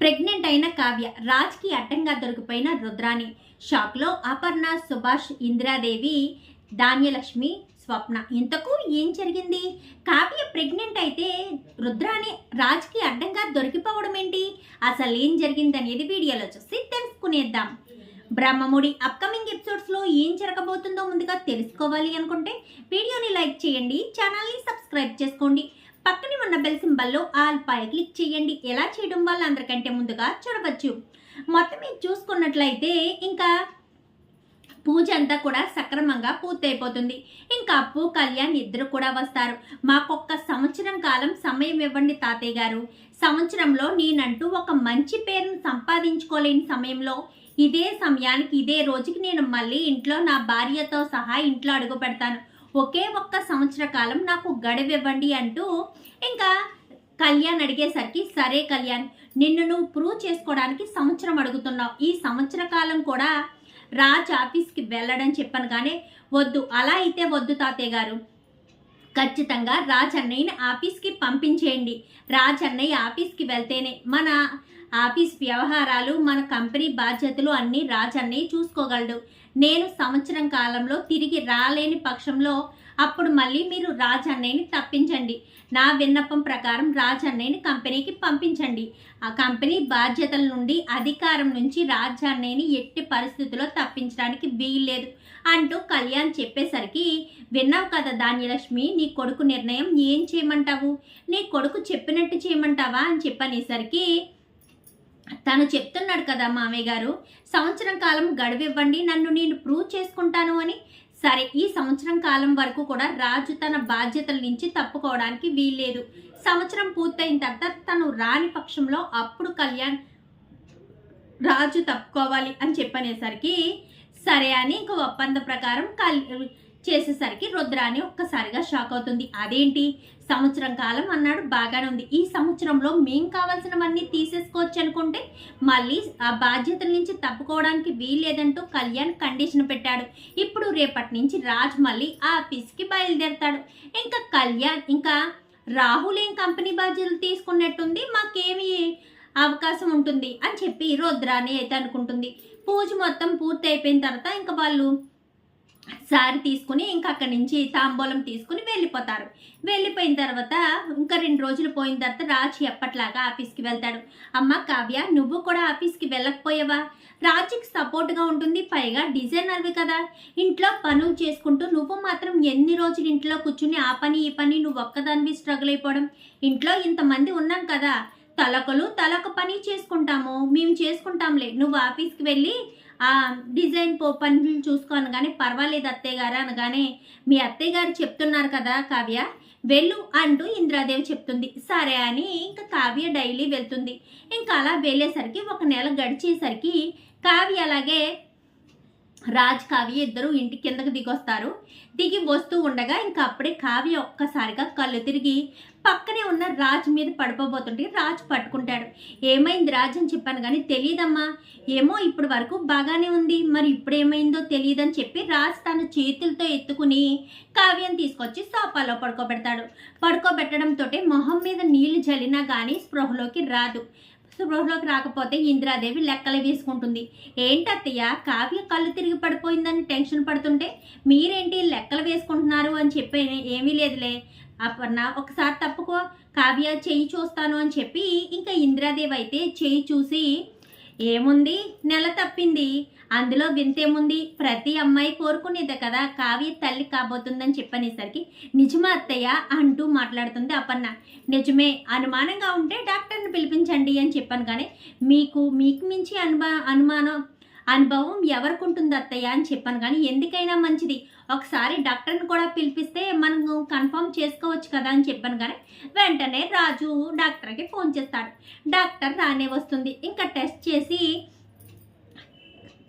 Pregnant అయిన కావ్య రాజ్కి అడ్డంగా దొరికిపోయిన రుద్రాని షాక్లో అపర్ణ సుభాష్ ఇందిరాదేవి ధాన్యలక్ష్మి స్వప్న. ఇంతకు ఏం జరిగింది? కావ్య ప్రెగ్నెంట్ అయితే రుద్రాని రాజ్కి అడ్డంగా దొరికిపోవడం ఏంటి? అసలు ఏం జరిగింది అనేది వీడియోలో చూసి తెలుసుకునేద్దాం. బ్రహ్మముడి అప్కమింగ్ ఎపిసోడ్స్లో ఏం జరగబోతుందో ముందుగా తెలుసుకోవాలి అనుకుంటే వీడియోని లైక్ చేయండి ఛానల్ని సబ్స్క్రైబ్ చేసుకోండి. పక్కనే ఉన్న బెల్ సింబల్లో ఆల్ పై క్లిక్ చేయండి. ఎలా చేయడం వల్ల అందరికంటే ముందుగా చూడవచ్చు. మొత్తం మీరు చూసుకున్నట్లయితే ఇంకా పూజ అంతా కూడా సక్రమంగా పూర్తయిపోతుంది. ఇంకా అప్పు కళ్యాణ్ ఇద్దరు కూడా వస్తారు. మాకొక్క సంవత్సరం కాలం సమయం ఇవ్వండి తాతయ్య గారు. సంవత్సరంలో నేనంటూ ఒక మంచి పేరును సంపాదించుకోలేని సమయంలో ఇదే సమయానికి ఇదే రోజుకి నేను మళ్ళీ ఇంట్లో నా భార్యతో సహా ఇంట్లో అడుగు పెడతాను. ఒకే ఒక్క సంవత్సర కాలం నాకు గడవివ్వండి అంటూ ఇంకా కళ్యాణ్ అడిగేసరికి సరే కళ్యాణ్ నిన్ను నువ్వు ప్రూవ్ చేసుకోవడానికి సంవత్సరం అడుగుతున్నావు. ఈ సంవత్సర కాలం కూడా రాజ్ ఆఫీస్కి వెళ్ళడం చెప్పాను కానీ వద్దు అలా అయితే వద్దు తాతయ్య గారు. ఖచ్చితంగా రాజ్ అన్నయ్యని ఆఫీస్కి పంపించేయండి. రాజ్ అన్నయ్య ఆఫీస్కి వెళ్తేనే మన ఆఫీస్ వ్యవహారాలు మన కంపెనీ బాధ్యతలు అన్నీ రాజ్ అన్నయ్య చూసుకోగలడు. నేను సంవత్సరం కాలంలో తిరిగి రాలేని పక్షంలో అప్పుడు మళ్ళీ మీరు రాజన్నయ్యని తప్పించండి. నా విన్నపం ప్రకారం రాజన్నయ్యని కంపెనీకి పంపించండి. ఆ కంపెనీ బాధ్యతల నుండి అధికారం నుంచి రాజన్నయ్యని ఎట్టి పరిస్థితుల్లో తప్పించడానికి వీల్లేదు అంటూ కళ్యాణ్ చెప్పేసరికి విన్నావు కదా ధాన్యలక్ష్మి నీ కొడుకు నిర్ణయం ఏం చేయమంటావు? నీ కొడుకు చెప్పినట్టు చేయమంటావా? అని చెప్పనేసరికి తను చెప్తున్నాడు కదా మామయ్య గారు సంవత్సరం కాలం గడువివ్వండి నన్ను నేను ప్రూవ్ చేసుకుంటాను అని. సరే ఈ సంవత్సరం కాలం వరకు కూడా రాజు తన బాధ్యతల నుంచి తప్పుకోవడానికి వీల్లేదు. సంవత్సరం పూర్తయిన తర్వాత తను రాని పక్షంలో అప్పుడు కళ్యాణ్ రాజు తప్పుకోవాలి అని చెప్పనేసరికి సరే అని ఇంకో ఒప్పంద ప్రకారం కల్ చేసేసరికి రుద్రాని ఒక్కసారిగా షాక్ అవుతుంది. అదేంటి? సంవత్సరం కాలం అన్నాడు బాగానే ఉంది. ఈ సంవత్సరంలో మేం కావాల్సినవన్నీ తీసేసుకోవచ్చు అనుకుంటే మళ్ళీ ఆ బాధ్యతల నుంచి తప్పుకోవడానికి వీల్లేదంటూ కళ్యాణ్ కండిషన్ పెట్టాడు. ఇప్పుడు రేపటి నుంచి రాజ్ మళ్ళీ ఆఫీస్కి బయలుదేరతాడు. ఇంకా కళ్యాణ్ ఇంకా రాహుల్ ఏం కంపెనీ బాధ్యతలు తీసుకున్నట్టుంది? మాకేమి అవకాశం ఉంటుంది అని చెప్పి రుద్రాని అయితే అనుకుంటుంది. పూజ మొత్తం పూర్తి అయిపోయిన తర్వాత ఇంకా వాళ్ళు సారీ తీసుకుని ఇంకా అక్కడి నుంచి తాంబూలం తీసుకుని వెళ్ళిపోతారు. వెళ్ళిపోయిన తర్వాత ఇంకా రెండు రోజులు పోయిన తర్వాత రాజు ఎప్పట్లాగా ఆఫీస్కి వెళ్తాడు. అమ్మ కావ్య నువ్వు కూడా ఆఫీస్కి వెళ్ళకపోయావా? రాజుకి సపోర్ట్గా ఉంటుంది పైగా డిజైనర్వి కదా. ఇంట్లో పనులు చేసుకుంటూ నువ్వు మాత్రం ఎన్ని రోజులు ఇంట్లో కూర్చుని ఆ పని ఈ పని నువ్వు ఒక్కదానివి స్ట్రగుల్ అయిపోవడం? ఇంట్లో ఇంతమంది ఉన్నాం కదా. తలకలు తలక పని చేసుకుంటాము. మేము చేసుకుంటాంలే. నువ్వు ఆఫీస్కి వెళ్ళి డిజైన్ పో పనులు చూసుకోను కానీ పర్వాలేదు అత్తయ్య గారు అనగానే మీ అత్తయ్య గారు చెప్తున్నారు కదా కావ్య. వెళ్ళు అంటూ ఇంద్రాదేవి చెప్తుంది. సరే అని ఇంకా కావ్య డైలీ వెళ్తుంది. ఇంకా అలా వెళ్ళేసరికి ఒక నెల గడిచేసరికి కావ్య అలాగే రాజ్ కావ్య ఇద్దరు ఇంటి కిందకు దిగొస్తారు. దిగి వస్తూ ఉండగా ఇంకా అప్పుడే కావ్య ఒక్కసారిగా కళ్ళు తిరిగి పక్కనే ఉన్న రాజ్ మీద పడిపోబోతుంటే రాజ్ పట్టుకుంటాడు. ఏమైంది రాజ్ అని చెప్పాను కానీ తెలియదమ్మా ఏమో ఇప్పటి వరకు బాగానే ఉంది. మరి ఇప్పుడు ఏమైందో తెలియదని చెప్పి రాజ్ తన చేతులతో ఎత్తుకుని కావ్యం తీసుకొచ్చి సోఫాలో పడుకోబెడతాడు. పడుకోబెట్టడంతో మొహం మీద నీళ్ళు జల్లినా కానీ స్పృహలోకి రాదు. స్పృహలోకి రాకపోతే ఇందిరాదేవి లెక్కలు వేసుకుంటుంది. ఏంటత్తయ్య కావ్య కళ్ళు తిరిగి పడిపోయిందని టెన్షన్ పడుతుంటే మీరేంటి లెక్కలు వేసుకుంటున్నారు అని చెప్పి ఏమీ లేదులే. అపర్ణ ఒకసారి తప్పుకో. కావ్య చెయ్యి చూస్తాను అని చెప్పి ఇంకా ఇందిరాదేవి అయితే చెయ్యి చూసి ఏముంది? నెల తప్పింది. అందులో వింతేముంది? ప్రతి అమ్మాయి కోరుకునేదే కదా. కావ్య తల్లి కాబోతుందని చెప్పనేసరికి నిజమా అత్తయ్య? అంటూ మాట్లాడుతుంది అపర్ణ. నిజమే. అనుమానంగా ఉంటే డాక్టర్ని పిలిపించండి అని చెప్పాను కానీ మీకు మీకు మించి అనుమా అనుమానం అనుభవం ఎవరికి ఉంటుంది అత్తయ్య అని చెప్పాను కానీ ఎందుకైనా మంచిది. ఒకసారి డాక్టర్ని కూడా పిలిపిస్తే మనం కన్ఫర్మ్ చేసుకోవచ్చు కదా అని చెప్పాను కానీ వెంటనే రాజు డాక్టర్కి ఫోన్ చేస్తాడు. డాక్టర్ రానే వస్తుంది. ఇంకా టెస్ట్ చేసి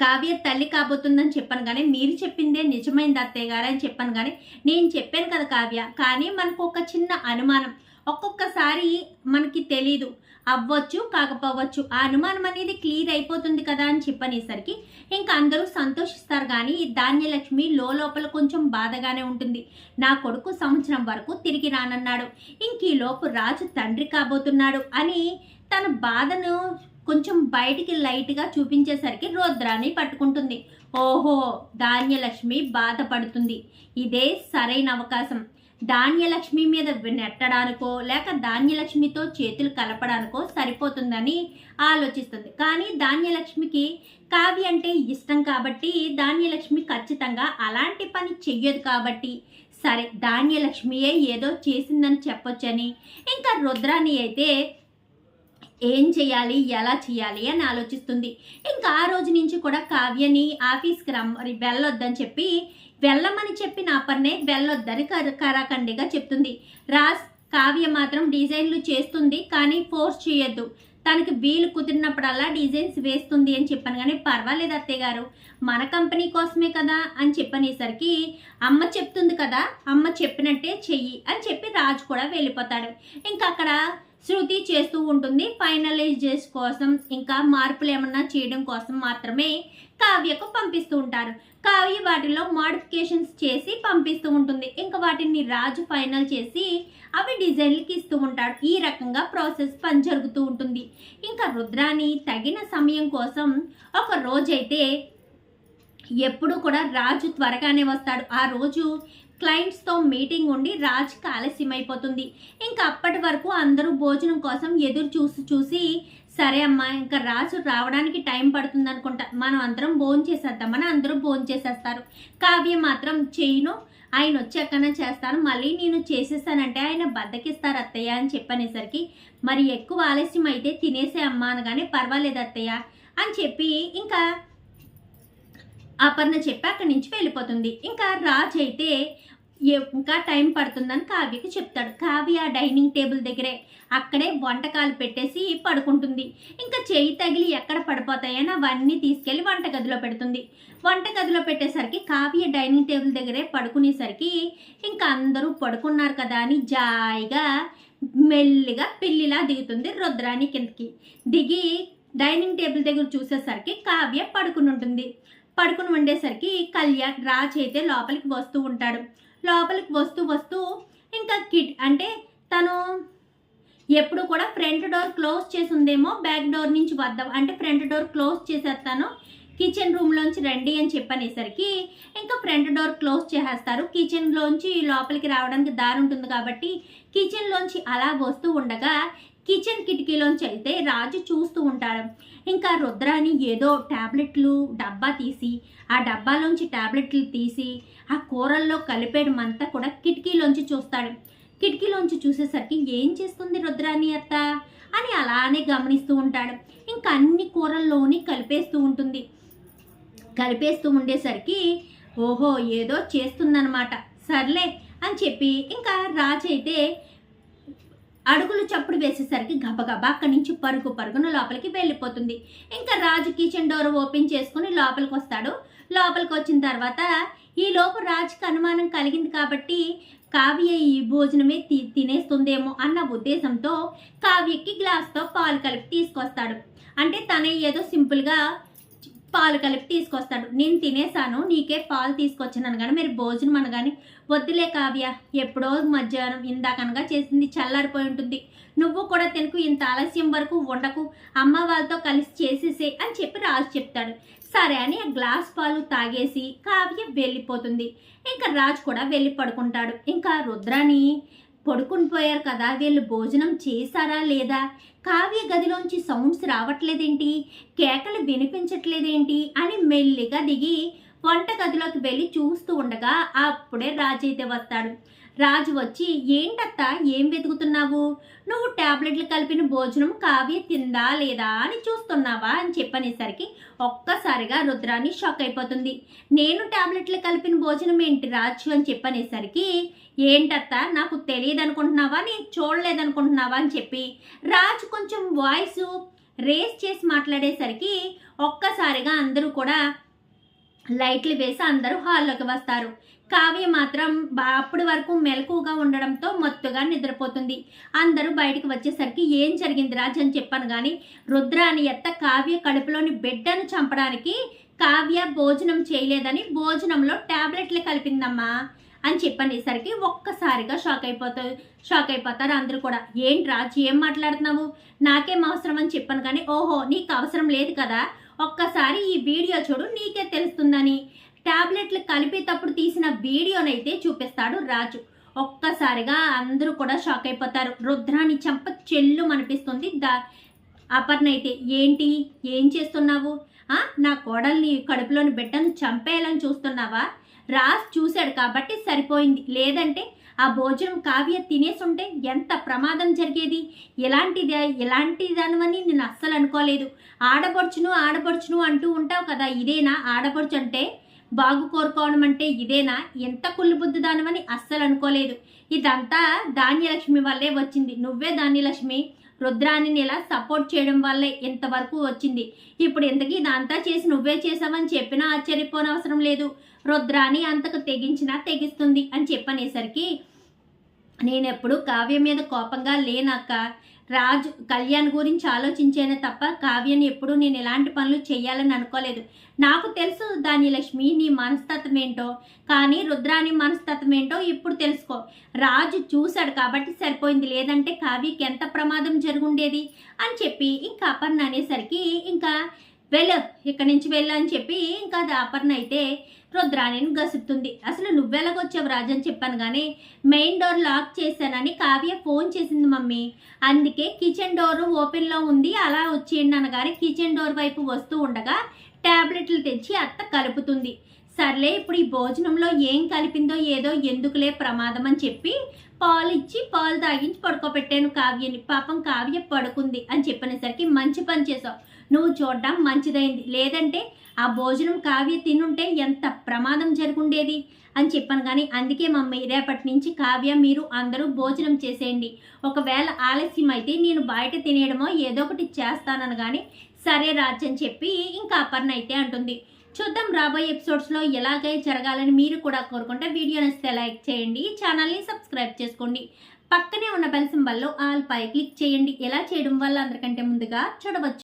కావ్య తల్లి కాబోతుందని చెప్పాను కానీ మీరు చెప్పిందే నిజమైంది అత్తయ్య గారు అని చెప్పాను కానీ నేను చెప్పాను కదా కావ్య. కానీ మనకు ఒక చిన్న అనుమానం. ఒక్కొక్కసారి మనకి తెలీదు. అవ్వచ్చు కాకపోవచ్చు ఆ అనుమానం అనేది క్లియర్ అయిపోతుంది కదా అని చెప్పనేసరికి ఇంకా అందరూ సంతోషిస్తారు కానీ ధాన్యలక్ష్మి లోపల కొంచెం బాధగానే ఉంటుంది. నా కొడుకు సంవత్సరం వరకు తిరిగి రానన్నాడు. ఇంక ఈ లోపు రాజు తండ్రి కాబోతున్నాడు అని తన బాధను కొంచెం బయటికి లైట్గా చూపించేసరికి రుద్రాన్ని పట్టుకుంటుంది. ఓహో ధాన్యలక్ష్మి బాధపడుతుంది. ఇదే సరైన అవకాశం. ధాన్యలక్ష్మి మీద నెట్టడానికో లేక ధాన్యలక్ష్మితో చేతులు కలపడానికో సరిపోతుందని ఆలోచిస్తుంది. కానీ ధాన్యలక్ష్మికి కావ్య అంటే ఇష్టం కాబట్టి ధాన్యలక్ష్మి ఖచ్చితంగా అలాంటి పని చెయ్యదు కాబట్టి సరే ధాన్యలక్ష్మియే ఏదో చేసిందని చెప్పొచ్చని. ఇంకా రుద్రాని అయితే ఏం చేయాలి ఎలా చేయాలి అని ఆలోచిస్తుంది. ఇంకా ఆ రోజు నుంచి కూడా కావ్యని ఆఫీస్కి రమ్మ వెళ్ళొద్దని చెప్పి వెళ్ళమని చెప్పిన అపర్ణే వెళ్ళొద్దని కర- కరాఖండిగా చెప్తుంది. రాజ్ కావ్య మాత్రం డిజైన్లు చేస్తుంది కానీ ఫోర్స్ చేయొద్దు. తనకి వీలు కుదిరినప్పుడల్లా డిజైన్స్ వేస్తుంది అని చెప్పాను కానీ పర్వాలేదు అత్తయ్య గారు మన కంపెనీ కోసమే కదా అని చెప్పనేసరికి అమ్మ చెప్తుంది కదా అమ్మ చెప్పినట్టే చెయ్యి అని చెప్పి రాజు కూడా వెళ్ళిపోతాడు. ఇంకా అక్కడ శృతి చేస్తూ ఉంటుంది. ఫైనలైజేస్ కోసం ఇంకా మార్పులు ఏమన్నా చేయడం కోసం మాత్రమే కావ్యకు పంపిస్తూ ఉంటారు. కావ్య వాటిలో మాడిఫికేషన్స్ చేసి పంపిస్తూ ఉంటుంది. ఇంకా వాటిని రాజు ఫైనల్ చేసి అవి డిజైన్లకి ఇస్తూ ఉంటాడు. ఈ రకంగా ప్రాసెస్ పని జరుగుతూ ఉంటుంది. ఇంకా రుద్రాని తగిన సమయం కోసం ఒక రోజైతే ఎప్పుడు కూడా రాజు త్వరగానే వస్తాడు. ఆ రోజు క్లయింట్స్తో మీటింగ్ ఉండి రాజుకి ఆలస్యం అయిపోతుంది ఇంకా అప్పటి వరకు అందరూ భోజనం కోసం ఎదురు చూసి చూసి సరే అమ్మా ఇంకా రాజు రావడానికి టైం పడుతుంది అనుకుంటా మనం అందరం భోజనం చేసేద్దామని అందరూ భోజనం చేసేస్తారు. కావ్య మాత్రం చేయను ఆయన వచ్చాకనే చేస్తాను మళ్ళీ నేను చేసేస్తానంటే ఆయన బద్దకిస్తారు అత్తయ్య అని చెప్పనేసరికి మరి ఎక్కువ ఆలస్యం అయితే తినేసే అమ్మా అనగానే పర్వాలేదు అత్తయ్య అని చెప్పి ఇంకా అపర్ణ చెప్పి అక్కడి నుంచి వెళ్ళిపోతుంది. ఇంకా రాజ్ అయితే ఇంకా టైం పడుతుందని కావ్యకి చెప్తాడు. కావ్య డైనింగ్ టేబుల్ దగ్గరే అక్కడే వంటకాలు పెట్టేసి పడుకుంటుంది. ఇంకా చేయి తగిలి ఎక్కడ పడిపోతాయని అవన్నీ తీసుకెళ్ళి వంటగదిలో పెడుతుంది. వంటగదిలో పెట్టేసరికి కావ్య డైనింగ్ టేబుల్ దగ్గరే పడుకునేసరికి ఇంకా అందరూ పడుకున్నారు కదా అని జాయిగా మెల్లిగా పిల్లిలా దిగుతుంది రుద్రాని కిందకి. దిగి డైనింగ్ టేబుల్ దగ్గర చూసేసరికి కావ్య పడుకుని ఉంటుంది పడుకుని ఉండేసరికి కళ్యాణ్ రాజ్ అయితే లోపలికి వస్తూ ఉంటాడు. లోపలికి వస్తూ వస్తూ ఇంకా కిట్ అంటే తను ఎప్పుడు కూడా ఫ్రంట్ డోర్ క్లోజ్ చేసి ఉందేమో బ్యాక్ డోర్ నుంచి వద్దాం అంటే ఫ్రంట్ డోర్ క్లోజ్ చేసేస్తాను కిచెన్ రూమ్లోంచి రండి అని చెప్పనేసరికి ఇంకా ఫ్రంట్ డోర్ క్లోజ్ చేసేస్తారు. కిచెన్లోంచి లోపలికి రావడానికి దారి ఉంటుంది కాబట్టి కిచెన్లోంచి అలా వస్తూ ఉండగా కిచెన్ కిటికీలోంచి అయితే రాజు చూస్తూ ఉంటాడు. ఇంకా రుద్రాని ఏదో ట్యాబ్లెట్లు డబ్బా తీసి ఆ డబ్బాలోంచి టాబ్లెట్లు తీసి ఆ కూరల్లో కలిపేయడం అంతా కూడా కిటికీలోంచి చూస్తాడు. కిటికీలోంచి చూసేసరికి ఏం చేస్తుంది రుద్రాని అత్త? అని అలానే గమనిస్తూ ఉంటాడు. ఇంకా అన్ని కూరల్లోని కలిపేస్తూ ఉంటుంది. కలిపేస్తూ ఉండేసరికి ఓహో ఏదో చేస్తుందనమాట సర్లే అని చెప్పి ఇంకా రాజు అయితే అడుగులు చప్పుడు వేసేసరికి గబగబా అక్కడి నుంచి పరుగు పరుగున లోపలికి వెళ్ళిపోతుంది. ఇంకా రాజు కిచెన్ డోర్ ఓపెన్ చేసుకుని లోపలికి వస్తాడు. లోపలికి వచ్చిన తర్వాత ఈ లోపు రాజుకి అనుమానం కలిగింది కాబట్టి కావ్య ఈ భోజనమే తి తినేస్తుందేమో అన్న ఉద్దేశంతో కావ్యకి గ్లాస్తో పాలు కలిపి తీసుకొస్తాడు. అంటే తన ఏదో సింపుల్గా పాలు కలిపి తీసుకొస్తాడు. నేను తినేసాను నీకే పాలు తీసుకొచ్చాను కానీ మీరు భోజనం అనగానే వద్దులే కావ్య ఎప్పుడో మధ్యాహ్నం ఇందాకనగా చేసింది చల్లారిపోయి ఉంటుంది. నువ్వు కూడా తినకు ఇంత ఆలస్యం వరకు ఉండకు అమ్మ వాళ్ళతో కలిసి చేసేసే అని చెప్పి రాజు చెప్తాడు. సరే అని ఆ గ్లాస్ పాలు తాగేసి కావ్య వెళ్ళిపోతుంది. ఇంకా రాజు కూడా వెళ్ళి పడుకుంటాడు. ఇంకా రుద్రాని పడుకుని పోయారు కదా వీళ్ళు భోజనం చేశారా లేదా? కావ్య గదిలోంచి సౌండ్స్ రావట్లేదేంటి? కేకలు వినిపించట్లేదేంటి? అని మెల్లిగా దిగి వంట గదిలోకి వెళ్ళి చూస్తూ ఉండగా అప్పుడే రాజు అయితే వస్తాడు. రాజు వచ్చి ఏంటత్తా? ఏం వెతుకుతున్నావు? నువ్వు టాబ్లెట్లు కలిపిన భోజనం కావ్య తిందా లేదా అని చూస్తున్నావా? అని చెప్పనేసరికి ఒక్కసారిగా రుద్రాని షాక్ అయిపోతుంది. నేను ట్యాబ్లెట్లు కలిపిన భోజనం ఏంటి రాజు? అని చెప్పనేసరికి ఏంటత్తా? నాకు తెలియదు అనుకుంటున్నావా నేను చూడలేదనుకుంటున్నావా? అని చెప్పి రాజు కొంచెం వాయిస్ రేస్ చేసి మాట్లాడేసరికి ఒక్కసారిగా అందరూ కూడా లైట్లు వేసి అందరూ హాల్లోకి వస్తారు. కావ్య మాత్రం బా అప్పటి వరకు మెలకుగా ఉండడంతో మత్తుగా నిద్రపోతుంది. అందరూ బయటకు వచ్చేసరికి ఏం జరిగింది రాజు అని చెప్పాను కానీ రుద్రాని ఎత్త కావ్య కడుపులోని బిడ్డను చంపడానికి కావ్య భోజనం చేయలేదని భోజనంలో టాబ్లెట్లు కలిపిందమ్మా అని చెప్పనేసరికి ఒక్కసారిగా షాక్ అయిపోతారు షాక్ అయిపోతారు అందరూ కూడా. ఏంటి రాజు ఏం మాట్లాడుతున్నావు? నాకేం అవసరం అని చెప్పాను కానీ ఓహో నీకు అవసరం లేదు కదా. ఒక్కసారి ఈ వీడియో చూడు నీకే తెలుస్తుందని. టాబ్లెట్లు కలిపేటప్పుడు తీసిన వీడియోనైతే చూపిస్తాడు రాజు. ఒక్కసారిగా అందరూ కూడా షాక్ అయిపోతారు. రుద్రాని చంప చెల్లు అనిపిస్తుంది దా అపర్ణ అయితే ఏంటి? ఏం చేస్తున్నావు? నా కోడల్ని కడుపులోని బిడ్డను చంపేయాలని చూస్తున్నావా? రాజ్ చూశాడు కాబట్టి సరిపోయింది. లేదంటే ఆ భోజనం కావ్య తినేసుంటే ఎంత ప్రమాదం జరిగేది? ఎలాంటిది ఎలాంటి దానివని నేను అస్సలు అనుకోలేదు. ఆడపడుచును ఆడపడుచును అంటూ ఉంటావు కదా ఇదేనా? ఆడపడుచు అంటే బాగు కోరుకోవడం అంటే ఇదేనా? ఎంత కుళ్ళు బుద్ధి దానివని అస్సలు అనుకోలేదు. ఇదంతా ధాన్యలక్ష్మి వల్లే వచ్చింది. నువ్వే ధాన్యలక్ష్మి. రుద్రాన్ని ఇలా సపోర్ట్ చేయడం వల్లే ఇంతవరకు వచ్చింది. ఇప్పుడు ఇంతకీ ఇదంతా చేసి నువ్వే చేసావని చెప్పినా ఆశ్చర్యపోనవసరం లేదు. రుద్రాని అంతకు తెగించినా తెగిస్తుంది అని చెప్పనేసరికి నేనెప్పుడు కావ్యం మీద కోపంగా లేనక్క. రాజు కళ్యాణ్ గురించి ఆలోచించేనే తప్ప కావ్యని ఎప్పుడూ నేను ఎలాంటి పనులు చేయాలని అనుకోలేదు. నాకు తెలుసు దాని లక్ష్మి నీ మనస్తత్వం ఏంటో. కానీ రుద్రాని మనస్తత్వం ఏంటో ఇప్పుడు తెలుసుకో. రాజు చూశాడు కాబట్టి సరిపోయింది. లేదంటే కావ్యకి ఎంత ప్రమాదం జరుగుండేది అని చెప్పి ఇంకా అపర్ణ అనేసరికి ఇంకా వెళ్ళు ఇక్కడి నుంచి వెళ్ళు అని చెప్పి ఇంకా అది అపర్ణ అయితే రుద్రాణిని గసుపుతుంది అసలు నువ్వెలాగొచ్చావు రాజు అని చెప్పాను కానీ మెయిన్ డోర్ లాక్ చేశానని కావ్య ఫోన్ చేసింది మమ్మీ. అందుకే కిచెన్ డోర్ ఓపెన్లో ఉంది అలా వచ్చేయండి అనగానే కిచెన్ డోర్ వైపు వస్తూ ఉండగా ట్యాబ్లెట్లు తెచ్చి అత్త కలుపుతుంది. సర్లే ఇప్పుడు ఈ భోజనంలో ఏం కలిపిందో ఏదో ఎందుకులే ప్రమాదం అని చెప్పి పాలు ఇచ్చి పాలు తాగించి పడుకోబెట్టాను కావ్యని. పాపం కావ్య పడుకుంది అని చెప్పినసరికి మంచి పని చేసావు నువ్వు చూడడం మంచిదైంది. లేదంటే ఆ భోజనం కావ్య తినుంటే ఎంత ప్రమాదం జరుగుండేది? అని చెప్పాను కానీ అందుకే మమ్మీ రేపటి నుంచి కావ్య మీరు అందరూ భోజనం చేసేయండి. ఒకవేళ ఆలస్యం అయితే నేను బయట తినేయడమో ఏదో ఒకటి చేస్తానని కానీ సరే రాజ్ అని చెప్పి ఇంకా అపర్ణ అయితే అంటుంది. చూద్దాం రాబోయే ఎపిసోడ్స్లో ఎలాగై జరగాలని మీరు కూడా కోరుకుంటే వీడియో నచ్చితే లైక్ చేయండి ఛానల్ని సబ్స్క్రైబ్ చేసుకోండి. పక్కనే ఉన్న బెల్ సింబల్లో ఆల్ పై క్లిక్ చేయండి. ఎలా చేయడం వల్ల అందరికంటే ముందుగా చూడవచ్చు.